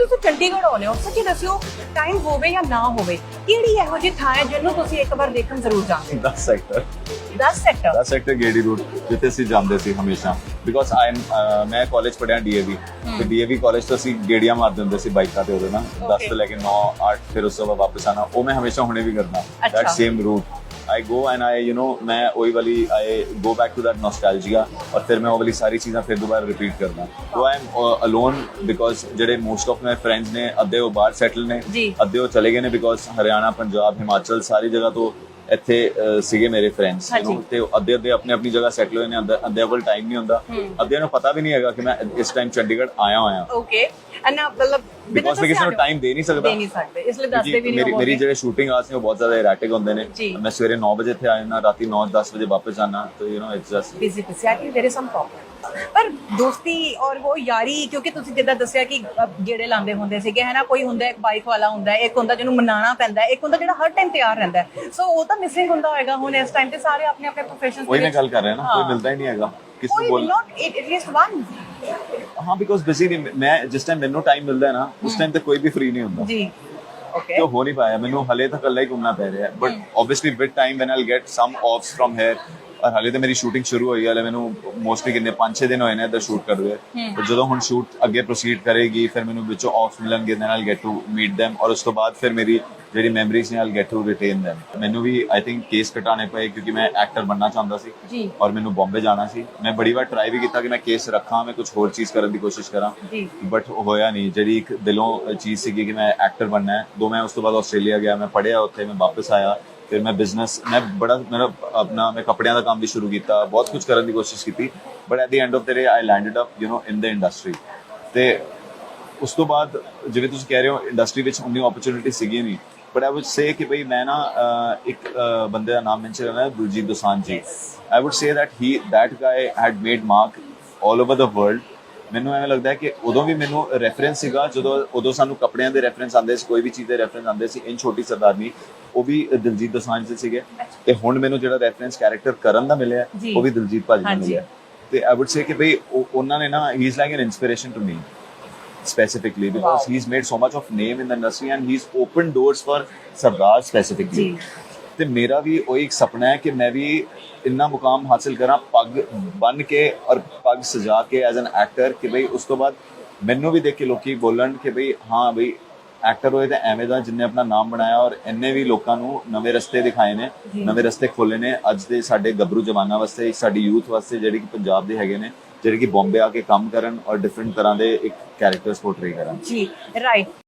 ਤੁਸੀਂ ਚੰਡੀਗੜ੍ਹ ਆਉਂਦੇ ਹੋ ਸੱਚੀ ਦੱਸਿਓ ਟਾਈਮ ਹੋਵੇ ਜਾਂ ਨਾ ਹੋਵੇ ਕਿਹੜੀ ਇਹੋ ਜਿਹੀ ਥਾਂ ਹੈ ਜਿਹਨੂੰ ਤੁਸੀਂ ਇੱਕ ਵਾਰ ਦੇਖਣ ਜ਼ਰੂਰ ਜਾਓਗੇ 10 ਸੈਕਟਰ 10 ਸੈਕਟਰ 10 ਸੈਕਟਰ ਗੇੜੀ ਰੂਟ ਜਿੱਥੇ ਅਸੀਂ ਜਾਂਦੇ ਸੀ ਹਮੇਸ਼ਾ। ਬਿਕੋਜ਼ ਆਈ ਮੈਂ ਕਾਲਜ ਪੜਿਆ ਡੀਏਵੀ ਤੇ ਡੀਏਵੀ ਕਾਲਜ ਤੋਂ ਅਸੀਂ ਗੇੜੀਆਂ ਮਾਰਦੇ ਹੁੰਦੇ ਸੀ ਬਾਈਕਾਂ ਤੇ ਉਹਦੇ ਨਾਲ 10 Okay. ਤੋਂ ਲੈ ਕੇ 9 8 ਫਿਰ ਉਸ ਤੋਂ ਬਾਅਦ ਵਾਪਸ ਆਣਾ ਉਹ ਮੈਂ ਹਮੇਸ਼ਾ ਹੁਣੇ ਵੀ ਕਰਦਾ। That same route go and I you know ਮੈਂ ਉਹੀ ਵਾਲੀ I go back to that nostalgia ਔਰ ਫਿਰ ਮੈਂ ਉਹ ਵਾਲੀ ਸਾਰੀ ਚੀਜ਼ਾਂ ਫਿਰ ਦੁਬਾਰਾ ਰਿਪੀਟ ਕਰਦਾ so I am alone because ਜਿਹੜੇ ਮੋਸਟ ਆਫ ਮਾਈ ਫਰੈਂਡਸ ਨੇ ਅੱਧੇ ਉਹ ਬਾਹਰ ਸੈਟਲ ਨੇ ਜੀ। ਅੱਧੇ ਉਹ ਚਲੇ ਗਏ ਨੇ ਬਿਕੋਜ਼ ਹਰਿਆਣਾ ਪੰਜਾਬ ਹਿਮਾਚਲ ਸਾਰੀ ਜਗ੍ਹਾ ਤੋਂ ਇੱਥੇ ਅਹ, ਸੀਗੇ ਮੇਰੇ ਫਰੈਂਡਸ ਹਾਂਜੀ। ਤੇ ਉਹ ਅੱਧੇ ਅੱਧੇ ਆਪਣੀ ਆਪਣੀ ਜਗ੍ਹਾ ਸੈਟਲ ਹੋਏ ਨੇ ਅੱਧੇ- ਅੱਧਿਆਂ ਕੋਲ ਟਾਈਮ ਨਹੀਂ ਹੁੰਦਾ ਅੱਧਿਆਂ ਨੂੰ ਪਤਾ ਵੀ ਨਹੀਂ ਹੈਗਾ ਕਿ ਮੈਂ ਇਸ ਟਾਈਮ ਚੰਡੀਗੜ੍ਹ ਆਇਆ ਹੋਇਆ ਓਕੇ ਐਨਾ ਮਤਲਬ ਬਿਕੋਜ਼ ਮੈਂ ਕਿਸੇ ਨੂੰ ਟਾਈਮ ਦੇ ਨਹੀਂ ਸਕਦਾ ਦੇ ਨਹੀਂ ਸਕਦੇ ਇਸ ਲਈ ਦੱਸਦੇ ਕਿਉਂਕਿ ਵੀ ਨਹੀਂ ਮੇਰੀ ਮੇਰੀ ਹੋਵੋਗੇ ਜਿਹੜੇ ਸ਼ੂਟਿੰਗ ਆਸ ਨੇ ਉਹ ਬਹੁਤ ਜ਼ਿਆਦਾ ਇਰੈਟਿਕ ਹੁੰਦੇ ਨੇ ਜੀ। ਮੈਂ ਸਵੇਰੇ 9 ਵਜੇ ਇੱਥੇ ਆ ਜਾਂਦਾ ਰਾਤੀ 9 10 ਵਜੇ ਵਾਪਸ ਆਣਾ ਤਾਂ you know it's just busy busy ਆ ਕਿ देयर इज सम प्रॉब्लम ਪਰ ਦੋਸਤੀ ਔਰ ਉਹ ਯਾਰੀ ਕਿਉਂਕਿ ਤੁਸੀਂ ਜਿੱਦਾਂ ਦੱਸਿਆ ਕਿ ਅ, ਗੇੜੇ ਲਾਉਂਦੇ ਹੁੰਦੇ ਸੀਗੇ ਹੈ ਨਾ ਕੋਈ ਹੁੰਦਾ ਇੱਕ ਬਾਈਕ ਵਾਲਾ ਹੁੰਦਾ ਹੈ, ਇੱਕ ਹੁੰਦਾ ਜਿਹਨੂੰ ਮਨਾਣਾ ਪੈਂਦਾ ਹੈ, ਇੱਕ ਹੁੰਦਾ ਜਿਹੜਾ ਹਰ ਟਾਈਮ ਤਿਆਰ ਰਹਿੰਦਾ ਸੋ ਉਹ ਤਾਂ ਮਿਸਿੰਗ ਹੁੰਦਾ ਹੋਏਗਾ ਹੁਣ ਇਸ ਟਾਈਮ ਤੇ ਸਾਰੇ ਆਪਣੇ ਆਪਣੇ ਪ੍ਰੋਫੈਸ਼ਨਸ ਉਹੀ ਮੈਂ ਗੱਲ ਕਰ ਰਿਹਾ ਨਾ ਕੋਈ ਮਿਲਦਾ ਹੀ ਨਹੀਂ ਹੈਗਾ ਕਿਸੇ ਨੂੰ ਬੋਲ not at least one ਹਾਂ ਬਿਕੋਜ਼ ਬਿਜ਼ੀ ਨਹੀਂ ਮੈਂ ਜਿਸ ਟਾਈਮ ਮੈਨੂੰ ਟਾਈਮ ਮਿਲਦਾ ਹੈ ਨਾ ਉਸ ਟਾਈਮ ਤੇ ਕੋਈ ਵੀ ਫ੍ਰੀ ਨਹੀਂ ਹੁੰਦਾ। ਜੀ। ਓਕੇ ਤੇ ਹੋ ਨਹੀਂ ਪਾਇਆ? ਮੈਨੂੰ ਹਲੇ ਤਾਂ ਕੱਲਾ ਹੀ ਘੁੰਮਣਾ ਪੈ ਰਿਹਾ but obviously with time when I'll get some offs from here ਔਰ ਹਲੇ ਤਾਂ ਮੇਰੀ ਸ਼ੂਟਿੰਗ ਸ਼ੁਰੂ ਹੋਈ ਹੈ ਹਲੇ ਮੈਨੂੰ ਮੋਸਟਲੀ ਕਿੰਨੇ 5-6 ਦਿਨ ਹੋਏ ਨੇ ਇੱਧਰ ਸ਼ੂਟ ਕਰਦੇ ਤੇ ਜਦੋਂ ਹੁਣ ਸ਼ੂਟ ਅੱਗੇ ਪ੍ਰੋਸੀਡ ਕਰੇਗੀ ਫਿਰ ਮੈਨੂੰ ਵਿੱਚੋਂ ਆਫਸ ਮਿਲਣਗੇ then I'll get to meet them ਔਰ ਉਸ ਤੋਂ ਬਾਅਦ ਫਿਰ ਮੇਰੀ ਜਿਹੜੀ ਮੈਮਰੀਜ਼ ਨੇ I'll get to retain them ਮੈਨੂੰ ਵੀ ਆਈ ਥਿੰਕ ਕੇਸ ਕਟਾਣੇ ਪਏ ਕਿਉਂਕਿ ਮੈਂ ਐਕਟਰ ਬਣਨਾ ਚਾਹੁੰਦਾ ਸੀ ਔਰ ਮੈਨੂੰ ਬੰਬੇ ਜਾਣਾ ਸੀ। ਮੈਂ ਬੜੀ ਵਾਰ ਟਰਾਈ ਵੀ ਕੀਤਾ ਕਿ ਮੈਂ ਕੇਸ ਰੱਖਾਂ ਮੈਂ ਕੁਝ ਹੋਰ ਚੀਜ਼ ਕਰਨ ਦੀ ਕੋਸ਼ਿਸ਼ ਕਰਾਂ। ਬਟ ਹੋਇਆ ਨਹੀਂ। ਜਿਹੜੀ ਇੱਕ ਦਿਲੋਂ ਚੀਜ਼ ਸੀਗੀ ਕਿ ਮੈਂ ਐਕਟਰ ਬਣਨਾ ਹੈ ਦੋ ਮੈਂ ਉਸ ਤੋਂ ਬਾਅਦ ਆਸਟ੍ਰੇਲੀਆ ਗਿਆ ਮੈਂ ਪੜਿਆ ਉੱਥੇ ਮੈਂ ਵਾਪਸ ਆਇਆ। ਫਿਰ ਮੈਂ ਬਿਜ਼ਨਸ ਮੈਂ ਬੜਾ, ਮੇਰਾ ਆਪਣਾ, ਮੈਂ ਕੱਪੜਿਆਂ ਦਾ ਕੰਮ ਵੀ ਸ਼ੁਰੂ ਕੀਤਾ, ਬਹੁਤ ਕੁਝ ਕਰਨ ਦੀ ਕੋਸ਼ਿਸ਼ ਕੀਤੀ but at the end of the day I landed up you know in the industry ਤੇ ਉਸ ਤੋਂ ਬਾਅਦ, ਜਿਵੇਂ ਤੁਸੀਂ ਕਹਿ ਰਹੇ ਹੋ ਇੰਡਸਟਰੀ ਵਿੱਚ ਉਨੀ ਓਪਰਚੁਨਿਟੀ ਸੀਗੀ ਨਹੀਂ ਬਟ ਆਈ ਊਡ ਸੇ ਕਿ ਭਈ ਮੈਂ ਨਾ ਇੱਕ ਬੰਦੇ ਦਾ ਨਾਮ ਮੈਂਸ਼ਨ ਕਰਨਾ ਹੈ Gurjit Dosanjh ji. I would say that he that guy had made mark all over the world ਮੈਨੂੰ ਐਵੇਂ ਲੱਗਦਾ ਕਿ ਉਦੋਂ ਵੀ ਮੈਨੂੰ ਰੈਫਰੈਂਸ ਸੀਗਾ ਜਦੋਂ ਉਦੋਂ ਸਾਨੂੰ ਕੱਪੜਿਆਂ ਦੇ ਰੈਫਰੈਂਸ ਆਉਂਦੇ ਸੀ ਕੋਈ ਵੀ ਚੀਜ਼ ਦੇ ਰੈਫਰੈਂਸ ਆਉਂਦੇ ਸੀ ਇਨ ਛੋਟੀ ਸਰਦਾਰਨੀ ਉਹ ਵੀ ਦਿਲਜੀਤ ਦੋਸਾਂਝ ਦੇ ਸੀਗੇ ਤੇ ਹੁਣ ਮੈਨੂੰ ਜਿਹੜਾ ਰੈਫਰੈਂਸ ਕੈਰੈਕਟਰ ਕਰਨ ਦਾ ਮਿਲਿਆ। ਉਹ ਵੀ ਦਿਲਜੀਤ ਭਾਜੀ ਹਾਂਜੀ। ਮਿਲਿਆ ਤੇ ਆਈ ਊਡ ਸੇ ਕਿ ਭਈ ਉਹ- ਉਹਨਾਂ ਨੇ ਨਾ ਹੀ is like an inspiration to me specifically because Wow. he's made so much of name in the industry and he's opened doors for Sardar specifically. ਜੀ ਤੇ ਮੇਰਾ ਵੀ ਉਹ ਇੱਕ ਸੁਪਨਾ ਹੈ ਕਿ ਮੈਂ ਵੀ ਇੰਨਾ ਮੁਕਾਮ ਹਾਸਿਲ ਕਰਾਂ ਪੱਗ ਬਨ ਕੇ ਔਰ ਪੱਗ ਸਜਾ ਕੇ ਐਜ਼ ਐਨ ਐਕਟਰ ਕਿ ਭਈ ਉਸ ਤੋਂ ਬਾਅਦ ਮੈਨੂੰ ਵੀ ਦੇਖ ਕੇ ਲੋਕੀ ਬੋਲਣ ਕਿ ਭਈ ਹਾਂ ਭਈ ਐਕਟਰ ਹੋਏ ਤਾਂ ਐਵੇਂ ਦਾ ਜਿੰਨੇ ਆਪਣਾ ਨਾਮ ਬਣਾਇਆ ਔਰ ਇੰਨੇ ਵੀ ਲੋਕਾਂ ਨੂੰ ਨਵੇਂ ਰਸਤੇ ਦਿਖਾਏ ਨੇ ਨਵੇਂ ਰਸਤੇ ਖੋਲੇ ਨੇ। ਅੱਜ ਦੇ ਸਾਡੇ ਗੱਭਰੂ ਜਵਾਨਾਂ ਵਾਸਤੇ ਸਾਡੀ ਯੂਥ ਵਾਸਤੇ ਜਿਹੜੇ ਕਿ ਪੰਜਾਬ ਦੇ ਹੈਗੇ ਨੇ ਜਿਹੜੇ ਕਿ ਬੰਬੇ ਆ ਕੇ ਕੰਮ ਕਰਨ ਔਰ ਡਿਫਰੈਂਟ ਤਰ੍ਹਾਂ ਦੇ ਇੱਕ ਕੈਰੈਕਟਰਸ ਪੋਰਟਰੇ ਕਰਨ। ਜੀ ਰਾਈਟ